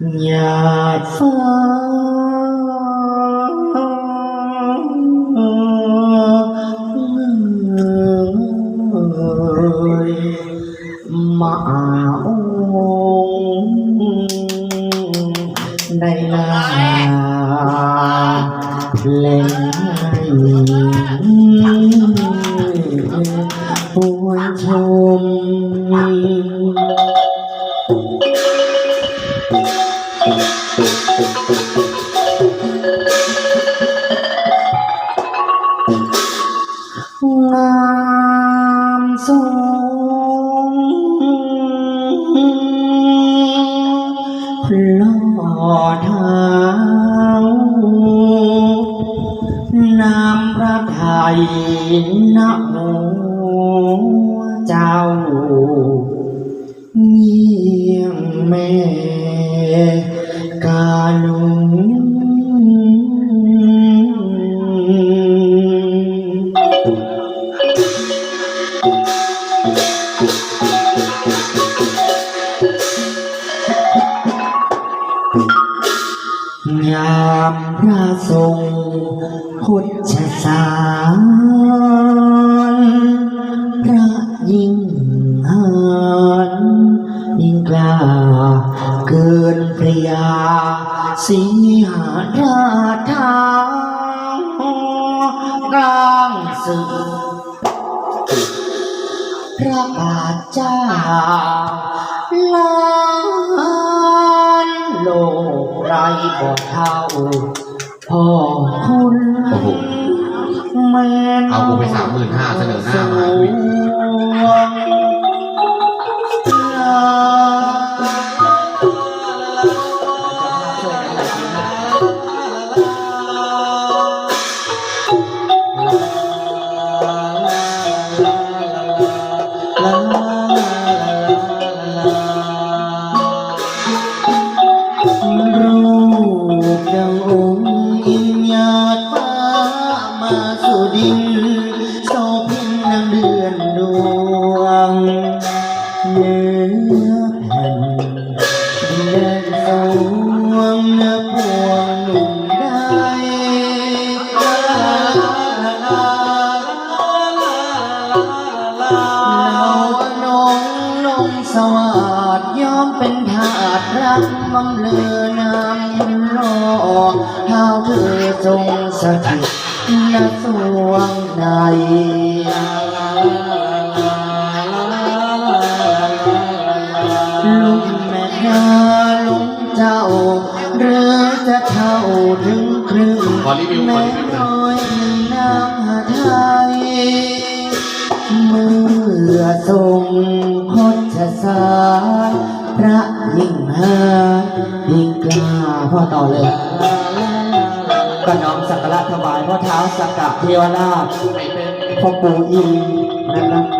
nhà pháp mà mạo đây là lên hôn chôm ล่อเท้านามพระไทยนะโมเจ้าเงียงแม่กาล สารพระยิ่งหันยิ่งกล้าเกินพระยา สิงหาราทางกลางสึกพระบาทเจ้าล้านโลกไรบ่เท่าพ่อคุณ เอากูไปสามหมื่นห้าเสนอหน้ามาวิรู้ สวัสดยอมเป็นทาสรักมังเลือนำโลกท้าวเธอจงสถิตณสวงใดลุงแม่นาลุงเจ้า หรือจะเท่าถึงครึ่งแม่ เมื่อทรงพชสารพระยิ่งหายิ่งกล้าพ่อต่อเลยก็น้อมสักการะถวายพ่อเท้าสักกะเทวราชพ่อปู่อินนะครับ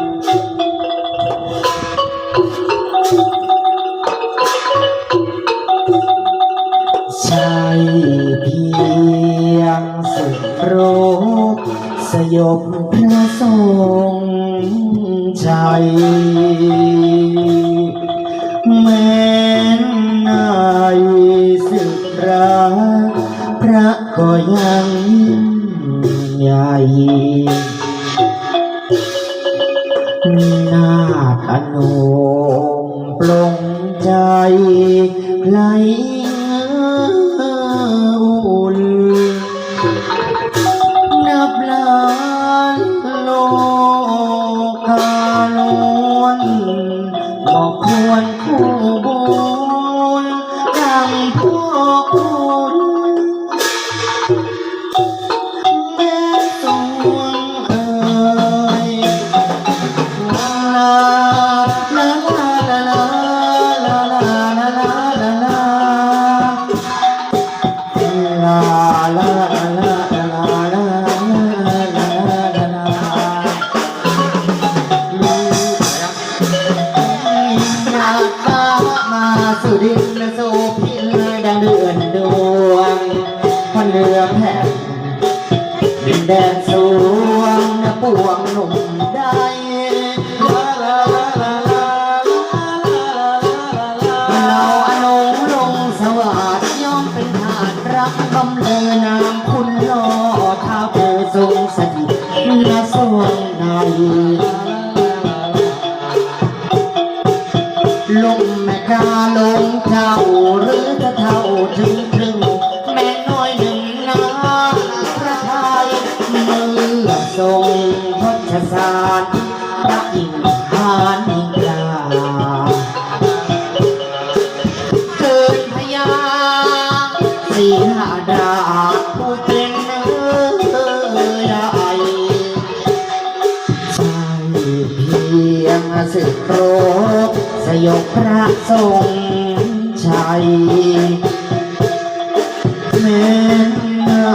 สยบพระสงฆ์ชัยแม้นนายสิกราพระก็ยังใหญ่ ลงแม่กาลงเท่าหรือจะเท่าถึงครึ่งแม่น้อยหนึ่งนาพระไทยเมื่อทรงพชสารพระอินทานอิงกาเสึกโรคสยบพระทรงชัยแม้นา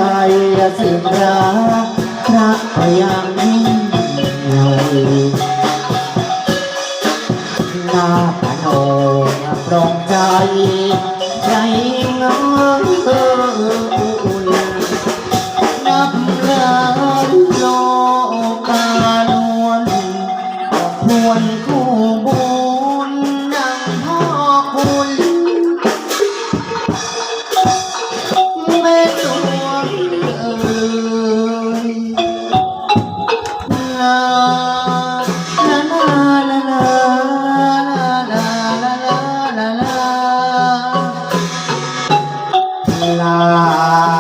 ยสึกรักพระก็ยังยิ่งใหน้าพระโนปรองใจใจเงาอุ่นนับลา ลา